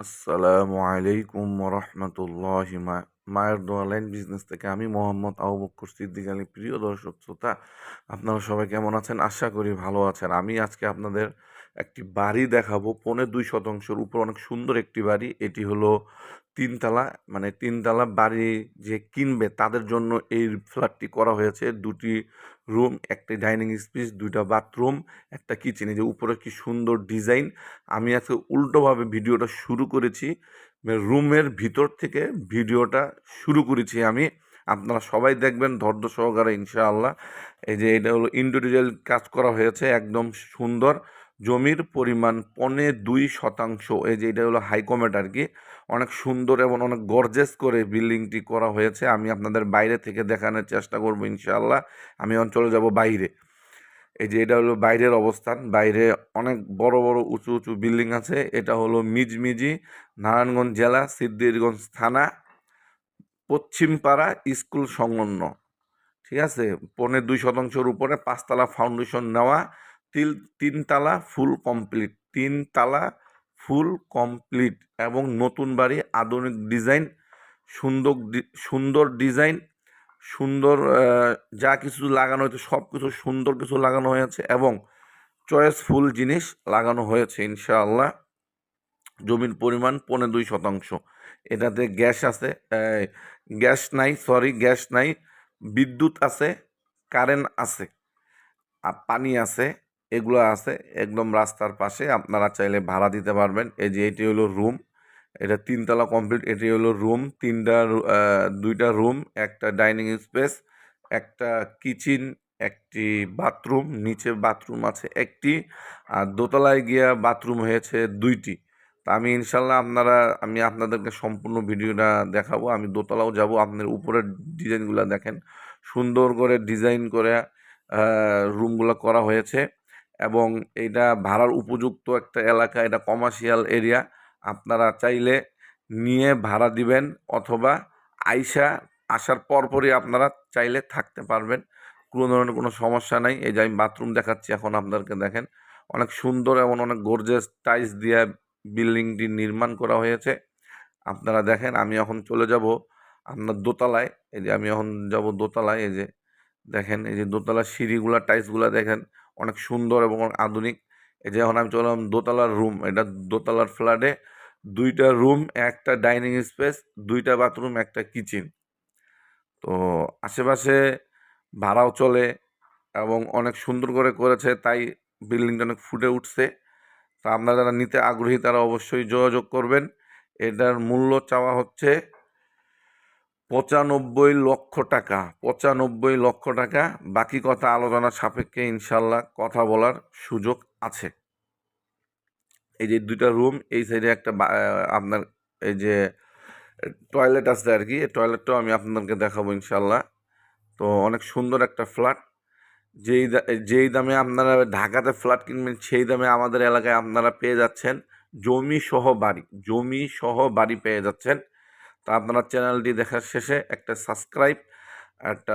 আসসালামু আলাইকুম রহমতুল্লাহ মায়ের দোয়া লাইন বিজনেস থেকে আমি মোহাম্মদ আবু বক্কর সিদ্দিক আলী, প্রিয় দর্শক, শ্রোতা, আপনারা সবাই কেমন আছেন? আশা করি ভালো আছেন। আমি আজকে আপনাদের একটি বাড়ি দেখাবো। পৌনে দুই শতাংশের উপর অনেক সুন্দর একটি বাড়ি। এটি হলো তিনতলা মানে তিনতলা বাড়ি যে কিনবে তাদের জন্য এই ফ্ল্যাটটি করা হয়েছে। দুটি রুম, একটি ডাইনিং স্পেস, দুইটা বাথরুম, একটা কিচেন। যে উপরে কি সুন্দর ডিজাইন। আমি আজকে উল্টোভাবে ভিডিওটা শুরু করেছি। রুমের ভিতর থেকে ভিডিওটা শুরু করেছি আমি। আপনারা সবাই দেখবেন ধৈর্য সহকারে ইনশাআল্লাহ। এই যে এটা হলো ইন্ডিভিজুয়াল কাজ করা হয়েছে, একদম সুন্দর। জমির পরিমাণ পনে দুই শতাংশ, এই যে এটা হলো হাইকমেট আর কি অনেক সুন্দর এবং অনেক গর্জেস করে বিল্ডিংটি করা হয়েছে। আমি আপনাদের বাইরে থেকে দেখানোর চেষ্টা করব ইনশাআল্লাহ। আমি অঞ্চলে যাব বাইরে। এই যে এটা হলো বাইরের অবস্থান। বাইরে অনেক বড় বড়, উঁচু উঁচু বিল্ডিং আছে। এটা হলো মিজমিজি, নারায়ণগঞ্জ জেলা, সিদ্ধিরগঞ্জ থানা, পশ্চিমপাড়া স্কুল সংলগ্ন। ঠিক আছে? পৌনে দুই শতাংশের উপরে পাঁচতলা ফাউন্ডেশন নেওয়া। তিল, তিনতলা ফুল কমপ্লিট, তিনতলা ফুল কমপ্লিট এবং নতুন বাড়ি, আধুনিক ডিজাইন সুন্দর সুন্দর ডিজাইন, সুন্দর যা কিছু লাগানো হয়েছে, সব কিছু সুন্দর কিছু লাগানো হয়েছে এবং চয়েসফুল জিনিস লাগানো হয়েছে, ইনশাআল্লাহ। জমির পরিমাণ পনেরো দুই শতাংশ। এটাতে গ্যাস আছে গ্যাস নাই, সরি, গ্যাস নাই, বিদ্যুৎ আছে, কারেন্ট আছে, আর পানি আছে এগুলো আছে, একদম রাস্তার পাশে। আপনারা চাইলে ভাড়া দিতে পারবেন। এই যে এটি হলো রুম, এটা তিনতলা কমপ্লিট। এটি হলো রুম, তিনটা দুইটা রুম, একটা ডাইনিং স্পেস, একটা কিচেন, একটি বাথরুম, নিচে বাথরুম আছে একটি, আর দোতলায় গিয়া বাথরুম হয়েছে দুইটি। তা আমি ইনশাল্লাহ আপনারা, আমি আপনাদেরকে সম্পূর্ণ ভিডিওটা দেখাবো। আমি দোতলাও যাব আপনার উপরের ডিজাইনগুলো দেখেন। সুন্দর করে ডিজাইন করে রুমগুলো করা হয়েছে। এবং এটা ভাড়ার উপযুক্ত একটা এলাকা, এটা কমার্শিয়াল এরিয়া আপনারা চাইলে নিয়ে ভাড়া দিবেন অথবা আইসা আসার পরপরই আপনারা চাইলে থাকতে পারবেন। কোনো ধরনের কোনো সমস্যা নাই। এই যে আমি বাথরুম দেখাচ্ছি, এখন আপনাদেরকে দেখেন, অনেক সুন্দর এবং অনেক গর্জেস টাইলস দিয়ে বিল্ডিংটি নির্মাণ করা হয়েছে। আপনারা দেখেন, আমি এখন চলে যাব আপনার দোতলায়। এই যে আমি এখন যাব দোতলায়, এই যে দেখেন, এই যে দোতলার সিঁড়িগুলা টাইলসগুলা দেখেন অনেক সুন্দর এবং আধুনিক। এই যে এখন আমি চললাম দোতলার রুম। এটা দোতলার ফ্ল্যাটে দুইটা রুম, একটা ডাইনিং স্পেস, দুইটা বাথরুম, একটা কিচেন। তো আশেপাশে ভাড়াও চলে এবং অনেক সুন্দর করে করেছে। তাই বিল্ডিংটা অনেক ফুটে উঠছে। তা আপনারা যারা নিতে আগ্রহী, তারা অবশ্যই যোগাযোগ করবেন। এটার মূল্য চাওয়া হচ্ছে পঁচানব্বই লক্ষ টাকা, পঁচানব্বই লক্ষ টাকা। বাকি কথা আলোচনা সাপেক্ষে ইনশাল্লাহ কথা বলার সুযোগ আছে। এই যে দুইটা রুম এই সাইডে একটা আপনার এই যে টয়লেট আছে আর কি টয়লেটটাও আমি আপনাদেরকে দেখাবো ইনশাল্লাহ। তো অনেক সুন্দর একটা ফ্ল্যাট যেই যেই দামে আপনারা ঢাকাতে ফ্ল্যাট কিনবেন, সেই দামে আমাদের এলাকায় আপনারা পেয়ে যাচ্ছেন। জমি সহ বাড়ি, জমি সহ বাড়ি পেয়ে যাচ্ছেন। তো আপনারা চ্যানেলটি দেখার শেষে একটা সাবস্ক্রাইব একটা